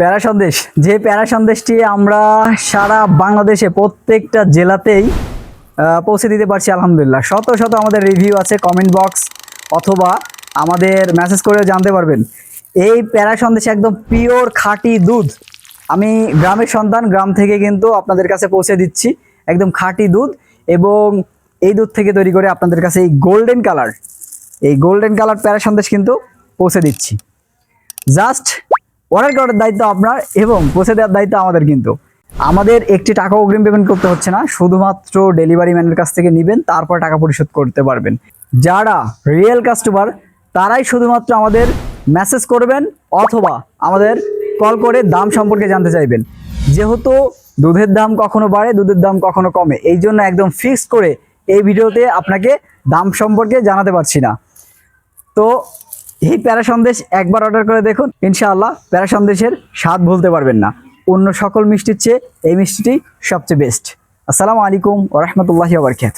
প্যারা সন্দেশ। যে প্যারা সন্দেশটি আমরা সারা বাংলাদেশে প্রত্যেকটা জেলাতেই পৌঁছে দিতে পারছি আলহামদুলিল্লাহ। শত শত আমাদের রিভিউ আছে কমেন্ট বক্স অথবা আমাদের মেসেজ করেও জানতে পারবেন। এই প্যারা সন্দেশ একদম পিওর খাঁটি দুধ। আমি গ্রামের সন্তান, গ্রাম থেকে কিন্তু আপনাদের কাছে পৌঁছে দিচ্ছি। একদম খাঁটি দুধ এবং এই দুধ থেকে তৈরি করে আপনাদের কাছে এই গোল্ডেন কালার এই গোল্ডেন কালার প্যারা সন্দেশ কিন্তু পৌঁছে দিচ্ছি। জাস্ট অর্ডার করার দায়িত্ব আপনার এবং পৌঁছে দেওয়ার দায়িত্ব আমাদের কিন্তু। আমাদের একটি টাকা অগ্রিম পেমেন্ট করতে হচ্ছে না, শুধুমাত্র ডেলিভারি ম্যানের কাছ থেকে নেবেন, তারপর টাকা পরিশোধ করতে পারবেন। যারা রিয়েল কাস্টমার তারাই শুধুমাত্র আমাদের মেসেজ করবেন অথবা আমাদের কল করে দাম সম্পর্কে জানতে চাইবেন। যেহেতু দুধের দাম কখনো বাড়ে, দুধের দাম কখনো কমে, এই জন্য একদম ফিক্সড করে এই ভিডিওতে আপনাকে দাম সম্পর্কে জানাতে পারছি না। তো এই প্যারা সন্দেশ একবার অর্ডার করে দেখুন, ইনশাআল্লাহ প্যারা সন্দেশের স্বাদ ভুলতে পারবেন না। অন্য সকল মিষ্টির চেয়ে এই মিষ্টিটি সবচেয়ে বেস্ট আসসালামু আলাইকুম ওরহমতুল্লাহি আবরকাত